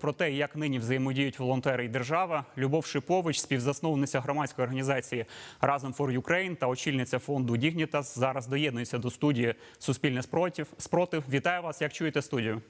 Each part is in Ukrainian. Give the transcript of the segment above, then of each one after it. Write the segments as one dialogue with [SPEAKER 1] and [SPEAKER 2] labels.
[SPEAKER 1] Про те, як нині взаємодіють волонтери і держава, Любов Шипович, співзасновниця громадської організації Разом for Ukraine та очільниця фонду Дігнітас, зараз доєднується до студії Суспільне спротив. Спротив. Вітаю вас. Як чуєте студію?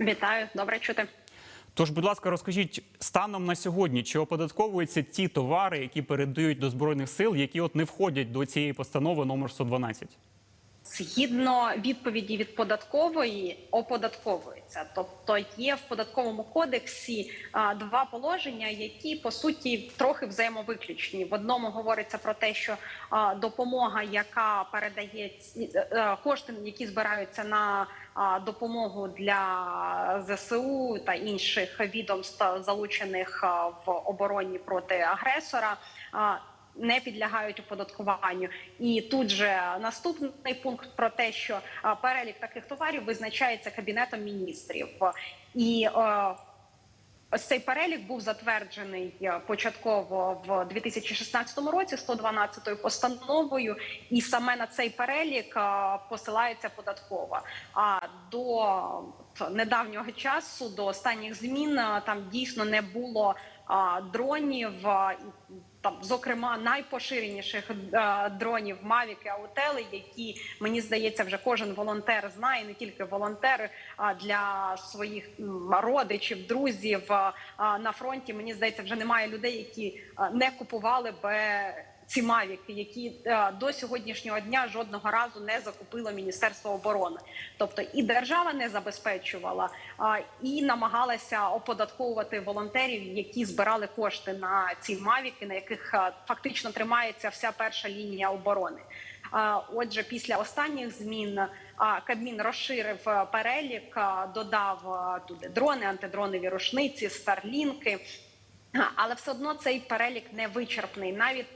[SPEAKER 2] Вітаю, добре чути.
[SPEAKER 1] Тож, будь ласка, розкажіть станом на сьогодні, чи оподатковуються ті товари, які передають до збройних сил, які от не входять до цієї постанови номер 112?
[SPEAKER 2] Згідно відповіді від податкової, оподатковується. Тобто є в податковому кодексі а, два положення, які по суті трохи взаємовиключні. В одному говориться про те, що а, допомога, яка передає ці- е, е, кошти, які збираються на а, допомогу для ЗСУ та інших відомств, залучених а, в обороні проти агресора. а, не підлягають оподаткуванню. І тут же наступний пункт про те, що перелік таких товарів визначається кабінетом міністрів, і ось цей перелік був затверджений початково в 2016 році 112 постановою, і саме на цей перелік посилається податкова. А до недавнього часу, до останніх змін, там дійсно не було дронів. Там, зокрема, найпоширеніших е, дронів Мавіки Аутели, які мені здається, вже кожен волонтер знає, не тільки волонтери, а для своїх родичів, друзів а, а, на фронті. Мені здається, вже немає людей, які не купували би ці мавіки, які е, до сьогоднішнього дня жодного разу не закупило Міністерство оборони. Тобто і держава не забезпечувала, і намагалася оподатковувати волонтерів, які збирали кошти на ці мавіки, на яких е, фактично тримається вся перша лінія оборони. Отже, після останніх змін Кабмін розширив е, перелік, додав туди дрони, антидронові рушниці, старлінки. Але все одно цей перелік не вичерпний. Навіть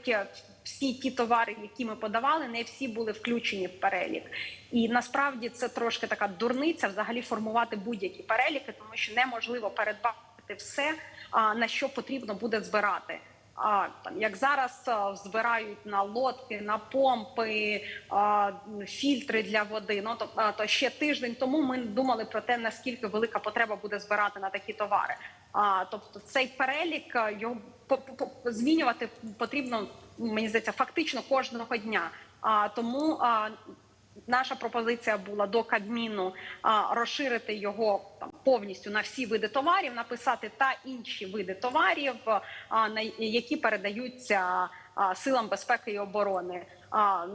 [SPEAKER 2] всі ті товари, які ми подавали, не всі були включені в перелік. І насправді це трошки така дурниця взагалі формувати будь-які переліки, тому що неможливо передбачити все, на що потрібно буде збирати. А там як зараз збирають на лодки, на помпи, а, фільтри для води. Ну то, а, то ще тиждень тому ми думали про те, наскільки велика потреба буде збирати на такі товари. А тобто цей перелік його по- змінювати потрібно, мені здається, фактично кожного дня. А тому Наша пропозиція була до Кабміну розширити його там повністю на всі види товарів, написати та інші види товарів, а, на які передаються силам безпеки і оборони.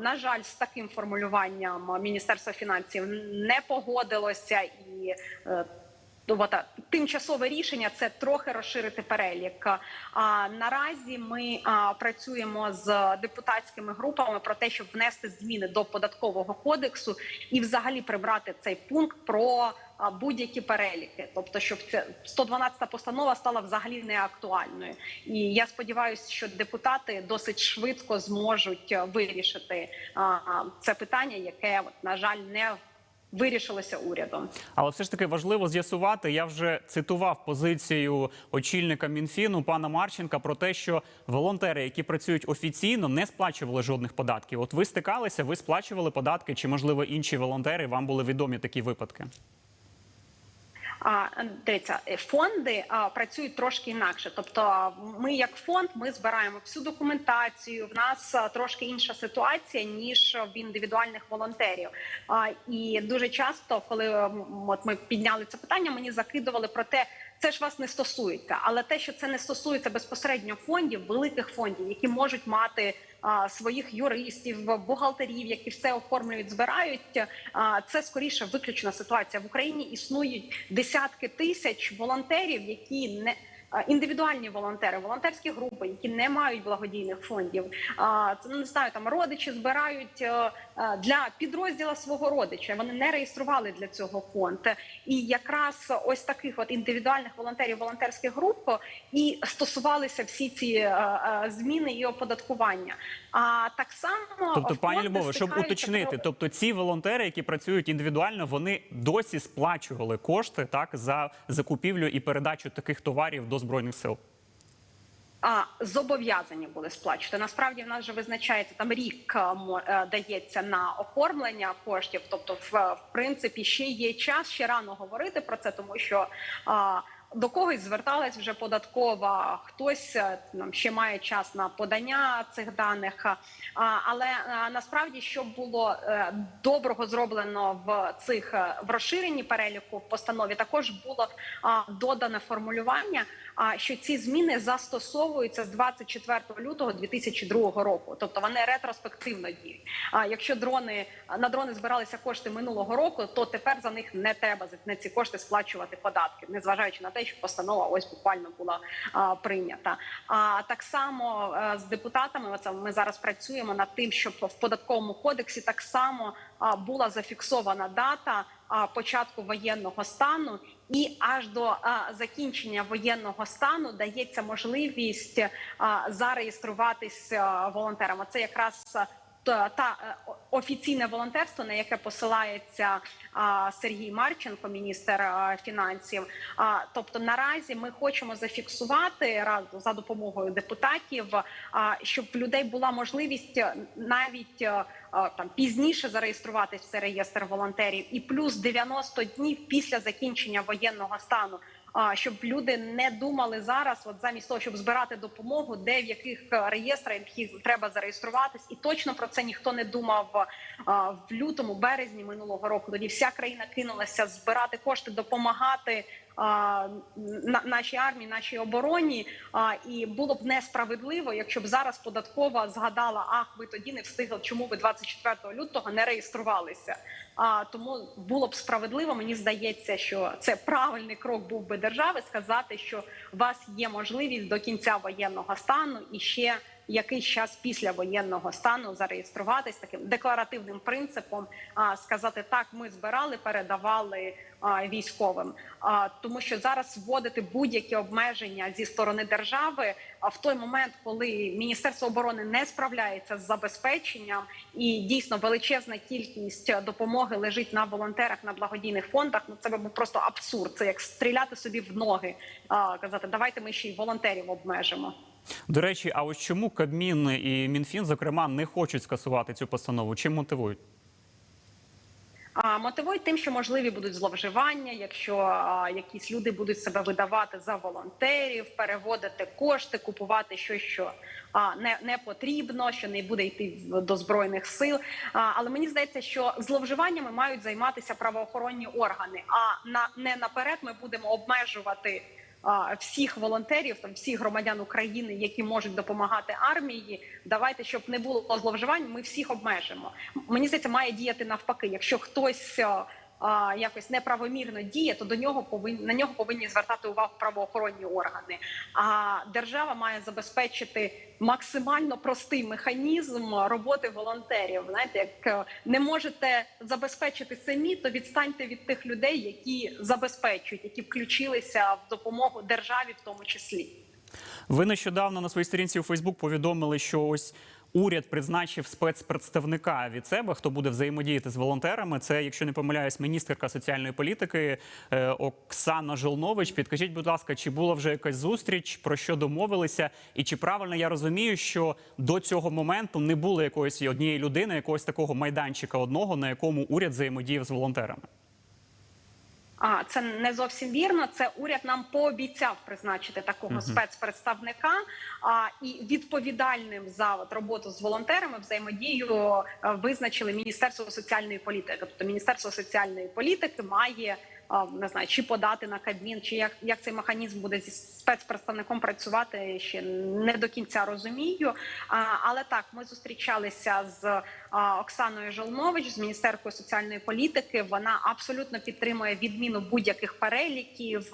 [SPEAKER 2] На жаль, з таким формулюванням Міністерство фінансів не погодилося і. Е, Тобто тимчасове рішення це трохи розширити перелік. А наразі ми а, працюємо з депутатськими групами про те, щоб внести зміни до податкового кодексу і взагалі прибрати цей пункт про будь-які переліки, тобто, щоб це 112 постанова стала взагалі неактуальною. І я сподіваюся, що депутати досить швидко зможуть вирішити а, це питання, яке на жаль не вирішилося урядом.
[SPEAKER 1] Але все ж таки важливо з'ясувати. Я вже цитував позицію очільника Мінфіну пана Марченка про те, що волонтери, які працюють офіційно, не сплачували жодних податків. От ви стикалися, ви сплачували податки, чи можливо інші волонтери вам були відомі такі випадки?
[SPEAKER 2] Дивіться, е, фонди працюють трошки інакше. Тобто, ми, як фонд, ми збираємо всю документацію. В нас трошки інша ситуація ніж в індивідуальних волонтерів. І дуже часто, коли от ми підняли це питання, мені закидували про те. Це ж вас не стосується, але те, що це не стосується безпосередньо фондів, великих фондів, які можуть мати а, своїх юристів, бухгалтерів, які все оформлюють, збирають. А, це скоріше виключна ситуація в Україні. Існують десятки тисяч волонтерів, які не індивідуальні волонтери, волонтерські групи, які не мають благодійних фондів. Це ну, не знаю, там родичі збирають е, е, для підрозділа свого родича. Вони не реєстрували для цього фонд. І якраз ось таких от індивідуальних волонтерів, волонтерських груп і стосувалися всі ці е, зміни і оподаткування. А так само
[SPEAKER 1] Тобто, пані Любове, щоб уточнити, тобто ці волонтери, які працюють індивідуально, вони досі сплачували кошти так за закупівлю і передачу таких товарів до збройних сил.
[SPEAKER 2] а, зобов'язані були сплачувати. Насправді в нас вже визначається там рік мо- е, дається на оформлення коштів. Тобто, в, в принципі, ще є час, ще рано говорити про це, тому що а, до когось зверталась вже податкова, хтось е, там ще має час на подання цих даних. Але е, насправді, що було е, доброго зроблено в цих е, в розширенні переліку в постанові, також було додане формулювання, що ці зміни застосовуються з 24 лютого 2002 року, тобто вони ретроспективно діють. А якщо дрони на дрони збиралися кошти минулого року, то тепер за них не треба за ці кошти сплачувати податки, незважаючи на те, що постанова ось буквально була а, прийнята. А так само е, з депутатами, оце ми зараз працюємо над тим, щоб в податковому кодексі так само а, була зафіксована дата а, початку воєнного стану, і аж до а, закінчення воєнного стану дається можливість а, зареєструватись а, волонтерами. Це якраз а, та, та е, офіційне волонтерство, на яке посилається Сергій Марченко, міністр фінансів. А, тобто наразі ми хочемо зафіксувати за допомогою депутатів, щоб в людей була можливість е, навіть е, там пізніше зареєструватись в цей реєстр волонтерів, і плюс 90 днів після закінчення воєнного стану. Щоб люди не думали зараз, от замість того, щоб збирати допомогу, де в яких е, реєстрах треба зареєструватись, і точно про це ніхто не думав в лютому, березні минулого року. Тоді вся країна кинулася збирати кошти, допомагати нашій армії, нашій обороні. І було б несправедливо, якщо б зараз податкова згадала: ах, ви тоді не встигли, чому ви 24 лютого не реєструвалися. А тому було б справедливо. Мені здається, що це правильний крок був би держави сказати, що у вас є можливість до кінця воєнного стану і ще якийсь час після воєнного стану зареєструватись таким декларативним принципом. А сказати так, ми збирали, передавали військовим. А тому, що зараз вводити будь-які обмеження зі сторони держави, а в той момент, коли Міністерство оборони не справляється з забезпеченням, і дійсно величезна кількість допомоги лежить на волонтерах на благодійних фондах. Ну це був просто абсурд. Це як стріляти собі в ноги, казати, давайте ми ще й волонтерів обмежимо.
[SPEAKER 1] До речі, а ось чому Кабмін і Мінфін, зокрема, не хочуть скасувати цю постанову? Чим мотивують?
[SPEAKER 2] Мотивують тим, що можливі будуть зловживання, якщо а, якісь люди будуть себе видавати за волонтерів, переводити кошти, купувати щось, що а, не, не потрібно, що не буде йти до збройних сил. А, але мені здається, що зловживаннями мають займатися правоохоронні органи. А на не наперед ми будемо обмежувати. Всіх волонтерів, там всіх громадян України, які можуть допомагати армії, давайте, щоб не було зловживань, ми всіх обмежимо. Мені здається, має діяти навпаки. Якщо хтось а, якось неправомірно діє, то до нього повинні на нього повинні звертати увагу правоохоронні органи. А держава має забезпечити максимально простий механізм роботи волонтерів. Знаєте, як е, не можете забезпечити самі, то відстаньте від тих людей, які забезпечують, які включилися в допомогу державі, в тому числі.
[SPEAKER 1] Ви нещодавно на своїй сторінці у Фейсбук повідомили, що ось уряд призначив спецпредставника від себе, хто буде взаємодіяти з волонтерами. Це, якщо не помиляюсь, міністерка соціальної політики е, Оксана Жолнович. Підкажіть, будь ласка, чи була вже якась зустріч, про що домовилися, і чи правильно я розумію, що до цього моменту не було якоїсь однієї людини, якогось такого майданчика одного, на якому уряд взаємодіяв з волонтерами?
[SPEAKER 2] А це не зовсім вірно. Це уряд нам пообіцяв призначити такого спецпредставника. А і відповідальним за от, роботу з волонтерами взаємодію е, визначили Міністерство соціальної політики. Тобто Міністерство соціальної політики має не знаю, чи подати на Кабмін, чи як, як цей механізм буде зі спецпредставником працювати, ще не до кінця розумію. Але так, ми зустрічалися з Оксаною Жолнович з міністеркою соціальної політики. Вона абсолютно підтримує відміну будь-яких переліків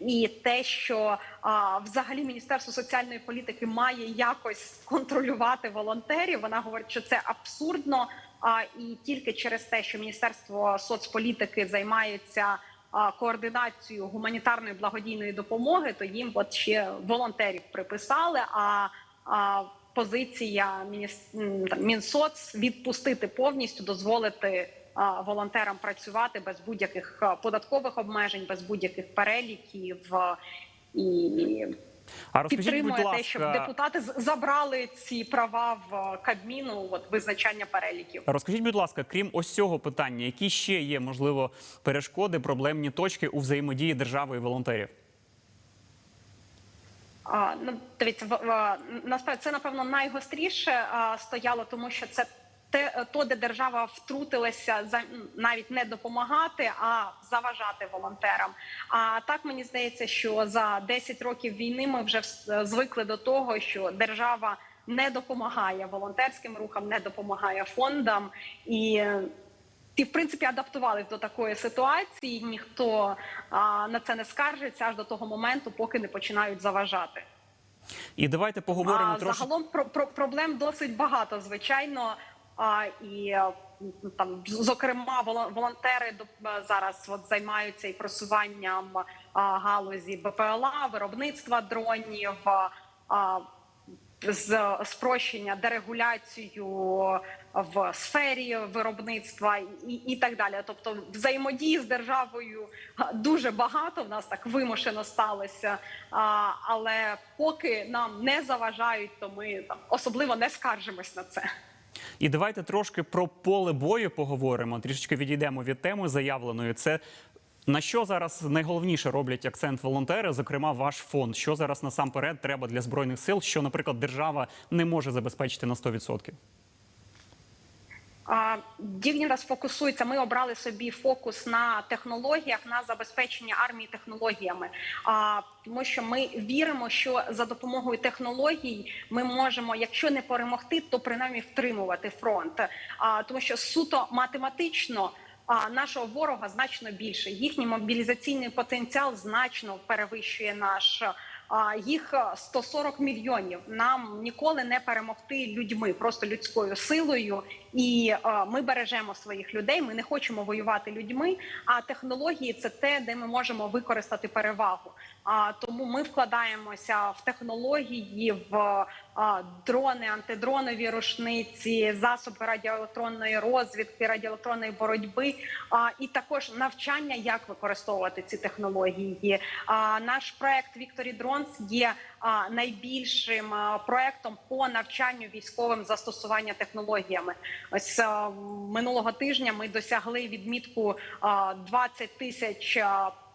[SPEAKER 2] і те, що а, взагалі міністерство соціальної політики має якось контролювати волонтерів. Вона говорить, що це абсурдно. А і тільки через те, що міністерство соцполітики займається координацією гуманітарної благодійної допомоги, то їм от ще волонтерів приписали. А, позиція. Мінсоц відпустити повністю, дозволити волонтерам працювати без будь-яких податкових обмежень, без будь-яких переліків. І
[SPEAKER 1] А розкажіть, будь
[SPEAKER 2] підтримує
[SPEAKER 1] ласка,
[SPEAKER 2] те, щоб депутати забрали ці права в е, Кабміну, от визначання переліків.
[SPEAKER 1] Розкажіть, будь ласка, крім ось цього питання, які ще є можливо перешкоди, проблемні точки у взаємодії держави і волонтерів?
[SPEAKER 2] А, ну, дивіться, насправді це напевно найгостріше а, стояло, тому що це те, то, де держава втрутилася за навіть не допомагати, а заважати волонтерам. А так мені здається, що за 10 років війни ми вже звикли до того, що держава не допомагає волонтерським рухам, не допомагає фондам і. Ті, в принципі, адаптувалися до такої ситуації. Ніхто а, на це не скаржиться аж до того моменту, поки не починають заважати.
[SPEAKER 1] І давайте поговоримо
[SPEAKER 2] а
[SPEAKER 1] трошки.
[SPEAKER 2] загалом про, про проблем досить багато, звичайно. А, і е, там, зокрема, воло- волонтери зараз от займаються і просуванням галузі БПЛА, виробництва дронів. З спрощення, дерегуляцію в сфері виробництва і, і так далі. Тобто, взаємодії з державою дуже багато в нас так вимушено сталося. Але поки нам не заважають, то ми там особливо не скаржимось на це.
[SPEAKER 1] І давайте трошки про поле бою поговоримо. Трішечки відійдемо від теми заявленої. Це на що зараз найголовніше роблять акцент волонтери, зокрема ваш фонд. Що зараз насамперед треба для збройних сил, що, наприклад, держава не може забезпечити на 100%?
[SPEAKER 2] А, Дівніра сфокусується. Ми обрали собі фокус на технологіях, на забезпечення армії технологіями. А тому, що ми віримо, що за допомогою технологій ми можемо, якщо не перемогти, то принаймні втримувати фронт. А тому, що суто математично. А нашого ворога значно більше. Їхній мобілізаційний потенціал значно перевищує наш. Їх 140 мільйонів. Нам ніколи не перемогти людьми, просто людською силою. І е, ми бережемо своїх людей. Ми не хочемо воювати людьми. А технології це те, де ми можемо використати перевагу. А тому ми вкладаємося в технології, в дрони, антидронові рушниці, засоби радіоелектронної розвідки, радіоелектронної боротьби, і також навчання, як використовувати ці технології. Наш проект Victory Drones є найбільшим проектом по навчанню військовим застосування технологіями. Ось минулого тижня ми досягли відмітку а, 20 тисяч.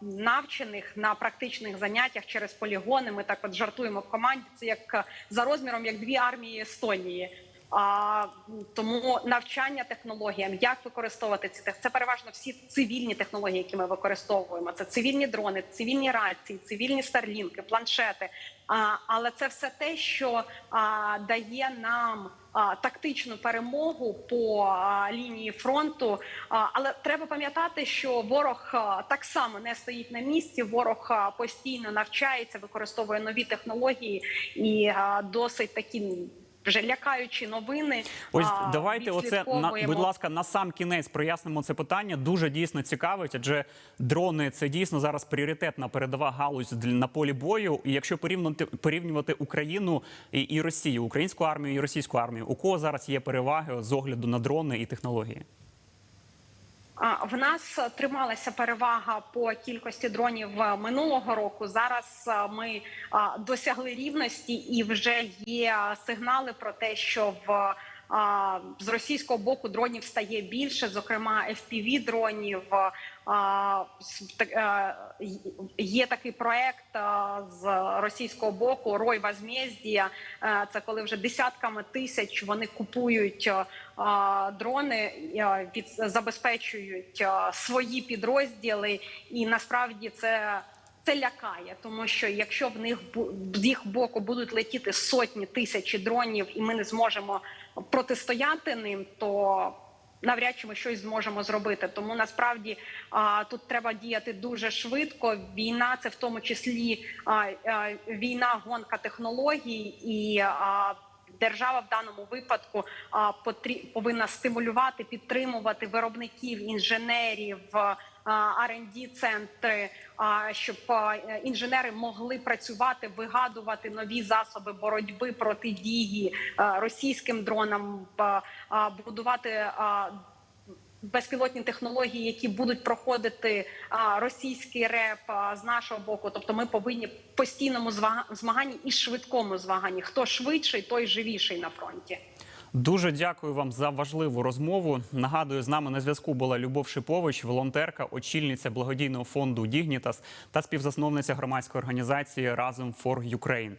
[SPEAKER 2] Навчених на практичних заняттях через полігони. Ми так от жартуємо в команді. Це як е, за розміром, як дві армії Естонії. А тому навчання технологіям, як використовувати ці це переважно всі цивільні технології, які ми використовуємо. Це цивільні дрони, цивільні рації, цивільні старлінки, планшети. А, але це все те, що а, дає нам тактичну перемогу по лінії фронту. Але треба пам'ятати, що ворог так само не стоїть на місці. Ворог постійно навчається, використовує нові технології і досить такі. Вже лякаючі новини.
[SPEAKER 1] Ось
[SPEAKER 2] а,
[SPEAKER 1] давайте оце на будь ласка на сам кінець прояснимо це питання. Дуже дійсно цікавить, адже дрони це дійсно зараз пріоритетна передова галузь на полі бою. І якщо порівнювати порівнювати Україну і, і Росію, українську армію і російську армію, у кого зараз є переваги з огляду на дрони і технології?
[SPEAKER 2] В нас е, трималася перевага по кількості дронів е, минулого року. Зараз е, ми досягли рівності, і вже є сигнали про те, що в з російського боку дронів стає більше, зокрема fpv дронів. Є такий проект з російського боку Рой Возмездія. Це коли вже десятками тисяч вони купують дрони, від забезпечують свої підрозділи, і насправді це. Це лякає, тому що якщо в них з їх боку будуть летіти сотні тисячі дронів, і ми не зможемо протистояти ним, то навряд чи ми щось зможемо зробити. Тому насправді тут треба діяти дуже швидко. Війна це в тому числі війна, гонка технологій і. Держава в даному випадку а, повинна стимулювати, підтримувати виробників, інженерів, rd центри, а, щоб інженери могли працювати, вигадувати нові засоби боротьби протидії російським дронам, будувати. безпілотні технології, які будуть проходити російський реп з нашого боку. Тобто, ми повинні в постійному змаганні і швидкому змаганні. Хто швидший, той живіший на фронті.
[SPEAKER 1] Дуже дякую вам за важливу розмову. Нагадую, з нами на зв'язку була Любов Шипович, волонтерка, очільниця благодійного фонду Дігнітас та співзасновниця громадської організації Разом for Ukraine.